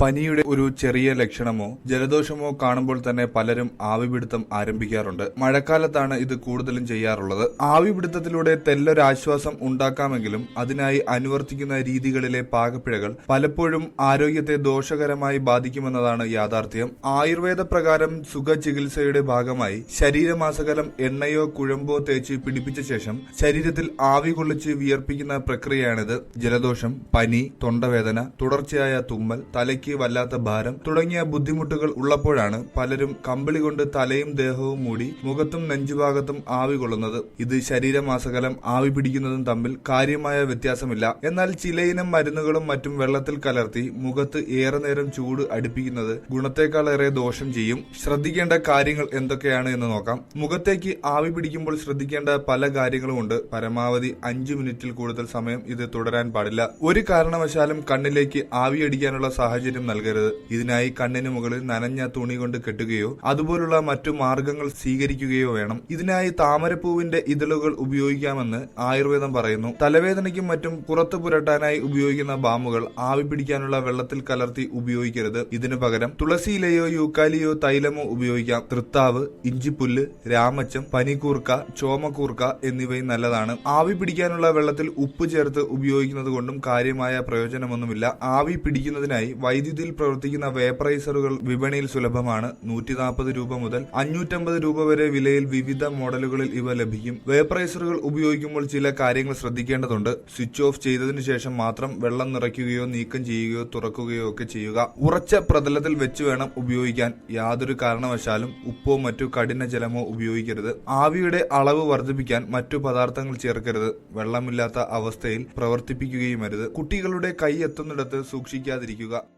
പനിയുടെ ഒരു ചെറിയ ലക്ഷണമോ ജലദോഷമോ കാണുമ്പോൾ തന്നെ പലരും ആവിപിടുത്തം ആരംഭിക്കാറുണ്ട്. മഴക്കാലത്താണ് ഇത് കൂടുതലും ചെയ്യാറുള്ളത്. ആവിപിടുത്തത്തിലൂടെ തെല്ലൊരാശ്വാസം ഉണ്ടാക്കാമെങ്കിലും അതിനായി അനുവർത്തിക്കുന്ന രീതികളിലെ പാകപ്പിഴകൾ പലപ്പോഴും ആരോഗ്യത്തെ ദോഷകരമായി ബാധിക്കുമെന്നതാണ് യാഥാർത്ഥ്യം. ആയുർവേദ പ്രകാരം സുഖചികിത്സയുടെ ഭാഗമായി ശരീരമാസകലം എണ്ണയോ കുഴമ്പോ തേച്ച് പിടിപ്പിച്ച ശേഷം ശരീരത്തിൽ ആവി കൊള്ളിച്ച് വിയർപ്പിക്കുന്ന പ്രക്രിയയാണിത്. ജലദോഷം പനി തൊണ്ടവേദന തുടർച്ചയായ തുമ്മൽ തലയ്ക്ക് വല്ലാത്ത ഭാരം തുടങ്ങിയ ബുദ്ധിമുട്ടുകൾ ഉള്ളപ്പോഴാണ് പലരും കമ്പിളി കൊണ്ട് തലയും ദേഹവും മൂടി മുഖത്തും നെഞ്ചുഭാഗത്തും ആവി കൊള്ളുന്നത്. ഇത് ശരീരമാസകലം ആവി പിടിക്കുന്നതും തമ്മിൽ കാര്യമായ വ്യത്യാസമില്ല. എന്നാൽ ചിലയിനം മരുന്നുകളും മറ്റും വെള്ളത്തിൽ കലർത്തി മുഖത്ത് ഏറെ നേരം ചൂട് അടുപ്പിക്കുന്നത് ഗുണത്തെക്കാളേറെ ദോഷം ചെയ്യും. ശ്രദ്ധിക്കേണ്ട കാര്യങ്ങൾ എന്തൊക്കെയാണ് എന്ന് നോക്കാം. മുഖത്തേക്ക് ആവി പിടിക്കുമ്പോൾ ശ്രദ്ധിക്കേണ്ട പല കാര്യങ്ങളുമുണ്ട് പരമാവധി അഞ്ചു മിനിറ്റിൽ കൂടുതൽ സമയം ഇത് തുടരാൻ പാടില്ല. ഒരു കാരണവശാലും കണ്ണിലേക്ക് ആവിയടിക്കാനുള്ള സാഹചര്യം നൽകരുത്. ഇതിനായി കണ്ണിന് മുകളിൽ നനഞ്ഞ തുണി കൊണ്ട് കെട്ടുകയോ അതുപോലുള്ള മറ്റു മാർഗങ്ങൾ സ്വീകരിക്കുകയോ വേണം. ഇതിനായി താമരപ്പൂവിന്റെ ഇതളുകൾ ഉപയോഗിക്കാമെന്ന് ആയുർവേദം പറയുന്നു. തലവേദനയ്ക്കും മറ്റും പുറത്തു പുരട്ടാനായി ഉപയോഗിക്കുന്ന ബാമുകൾ ആവി പിടിക്കാനുള്ള വെള്ളത്തിൽ കലർത്തി ഉപയോഗിക്കരുത്. ഇതിനു പകരം തുളസിയിലയോ യൂക്കാലിയോ തൈലമോ ഉപയോഗിക്കാം. തൃത്താവ് ഇഞ്ചിപ്പുല്ല് രാമച്ചം പനിക്കൂർക്ക ചോമക്കൂർക്ക എന്നിവയും നല്ലതാണ്. ആവി പിടിക്കാനുള്ള വെള്ളത്തിൽ ഉപ്പ് ചേർത്ത് ഉപയോഗിക്കുന്നത് കൊണ്ടും കാര്യമായ പ്രയോജനമൊന്നുമില്ല. ആവി പിടിക്കുന്നതിനായി വൈദ്യുതിയിൽ പ്രവർത്തിക്കുന്ന വേപ്പറൈസറുകൾ വിപണിയിൽ സുലഭമാണ്. നൂറ്റി നാൽപ്പത് രൂപ മുതൽ അഞ്ഞൂറ്റമ്പത് രൂപ വരെ വിലയിൽ വിവിധ മോഡലുകളിൽ ഇവ ലഭിക്കും. വേപ്പറൈസറുകൾ ഉപയോഗിക്കുമ്പോൾ ചില കാര്യങ്ങൾ ശ്രദ്ധിക്കേണ്ടതുണ്ട്. സ്വിച്ച് ഓഫ് ചെയ്തതിനു ശേഷം മാത്രം വെള്ളം നിറയ്ക്കുകയോ നീക്കം ചെയ്യുകയോ തുറക്കുകയോ ഒക്കെ ചെയ്യുക. ഉറച്ച പ്രതലത്തിൽ വെച്ച് വേണം ഉപയോഗിക്കാൻ. യാതൊരു കാരണവശാലും ഉപ്പോ മറ്റു കഠിന ജലമോ ഉപയോഗിക്കരുത്. ആവിയുടെ അളവ് വർദ്ധിപ്പിക്കാൻ മറ്റു പദാർത്ഥങ്ങൾ ചേർക്കരുത്. വെള്ളമില്ലാത്ത അവസ്ഥയിൽ പ്രവർത്തിപ്പിക്കുകയും അരുത്. കുട്ടികളുടെ കൈ എത്തുന്നിടത്ത് സൂക്ഷിക്കാതിരിക്കുക.